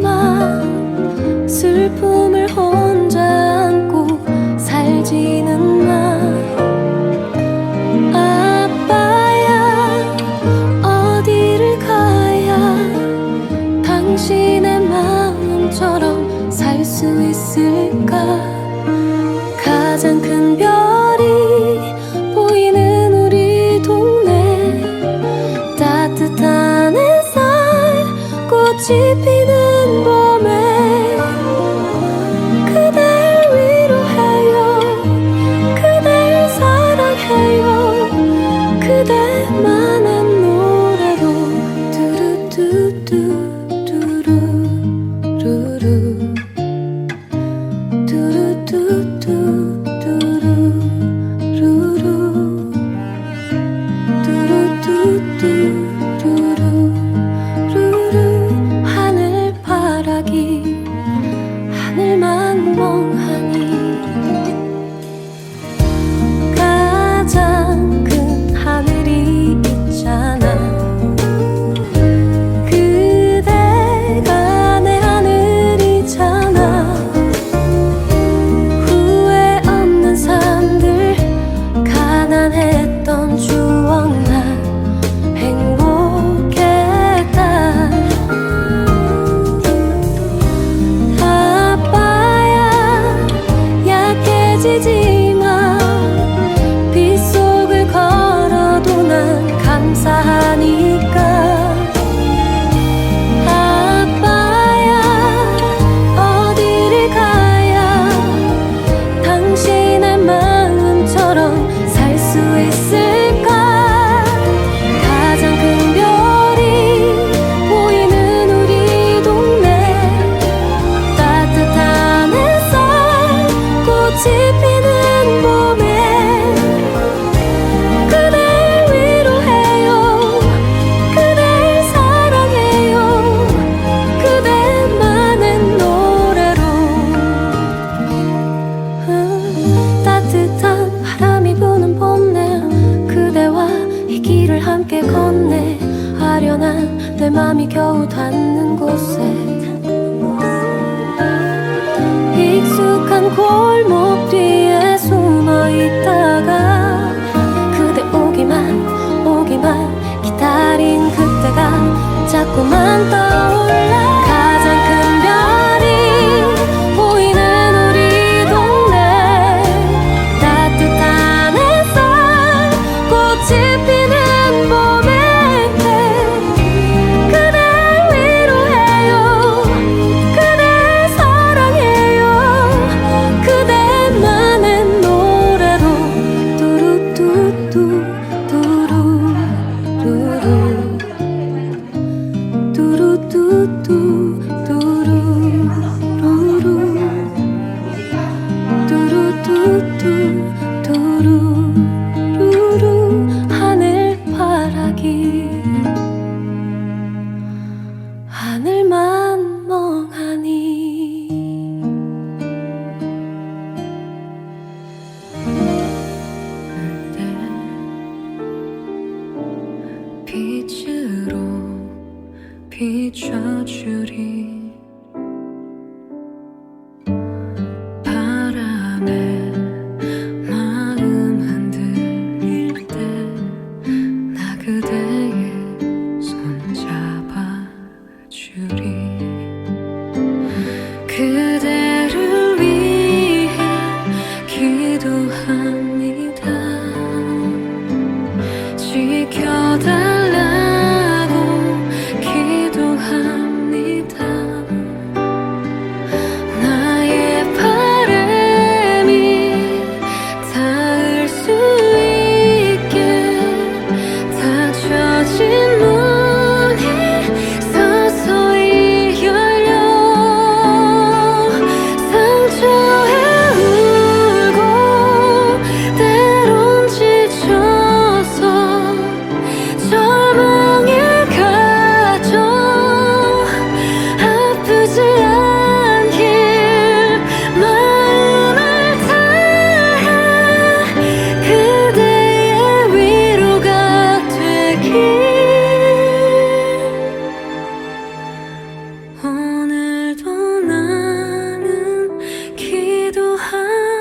마음 슬픔을 혼자 안고 살지 do. 내 맘이 겨우 닿는 곳에 익숙한 골목 뒤에 숨어 있다가 그대 오기만 오기만 기다린 그때가 자꾸만 떠올라. 찾으리.